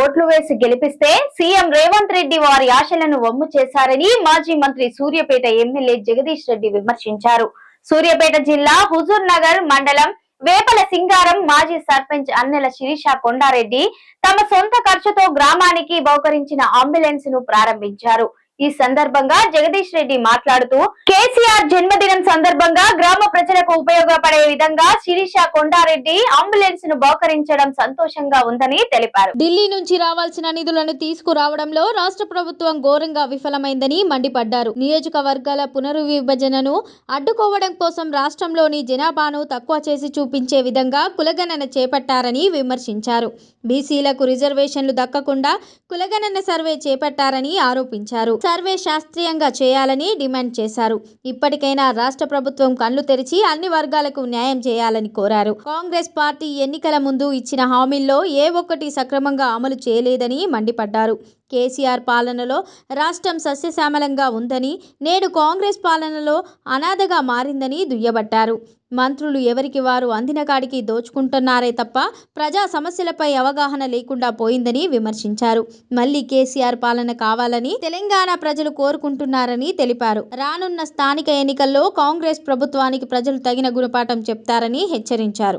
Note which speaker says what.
Speaker 1: ఓట్లు వేసి గెలిపిస్తే సీఎం రేవంత్ రెడ్డి వారి ఆశలను వమ్ము చేశారని మాజీ మంత్రి సూర్యపేట ఎమ్మెల్యే జగదీష్ రెడ్డి విమర్శించారు. సూర్యపేట జిల్లా హుజూర్ నగర్ మండలం వేపల సింగారం మాజీ సర్పంచ్ అన్నెల శిరీష కొండారెడ్డి తమ సొంత ఖర్చుతో గ్రామానికి బహుకరించిన అంబులెన్స్ను ప్రారంభించారు. ఈ సందర్భంగా జగదీష్ రెడ్డి మాట్లాడుతూ కేసీఆర్ జన్మదినం సందర్భంగా ప్రజలకు ఉపయోగపడే విధంగా శిరీష కొండారెడ్డి అంబులెన్స్ను బహుకరించడం సంతోషంగా ఉందని తెలిపారు.
Speaker 2: ఢిల్లీ నుంచి రావాల్సిన నిధులను తీసుకురావడంలో రాష్ట్ర ప్రభుత్వం ఘోరంగా విఫలమైందని మండిపడ్డారు. నియోజకవర్గాల పునర్విభజనను అడ్డుకోవడం కోసం రాష్ట్రంలోని జనాభాను తక్కువ చేసి చూపించే విధంగా కులగణన చేపట్టారని విమర్శించారు. బీసీలకు రిజర్వేషన్లు దక్కకుండా కులగణన సర్వే చేపట్టారని ఆరోపించారు. సర్వే శాస్త్రీయంగా చేయాలని డిమాండ్ చేశారు. ఇప్పటికైనా రాష్ట్ర ప్రభుత్వం కళ్ళు తెరిచి అన్ని వర్గాలకు న్యాయం చేయాలని కోరారు. కాంగ్రెస్ పార్టీ ఎన్నికల ముందు ఇచ్చిన హామీల్లో ఏ ఒక్కటి సక్రమంగా అమలు చేయలేదని మండిపడ్డారు. కేసీఆర్ పాలనలో రాష్ట్రం సస్యశ్యామలంగా ఉందని నేడు కాంగ్రెస్ పాలనలో అనాథగా మారిందని దుయ్యబట్టారు. మంత్రులు ఎవరికి వారు అందిన కాడికి దోచుకుంటున్నారే తప్ప ప్రజా సమస్యలపై అవగాహన లేకుండా పోయిందని విమర్శించారు. మళ్ళీ కేసీఆర్ పాలన కావాలని తెలంగాణ ప్రజలు కోరుకుంటున్నారని తెలిపారు. రానున్న స్థానిక ఎన్నికల్లో కాంగ్రెస్ ప్రభుత్వానికి ప్రజలు తగిన గుణపాఠం చెప్తారని హెచ్చరించారు.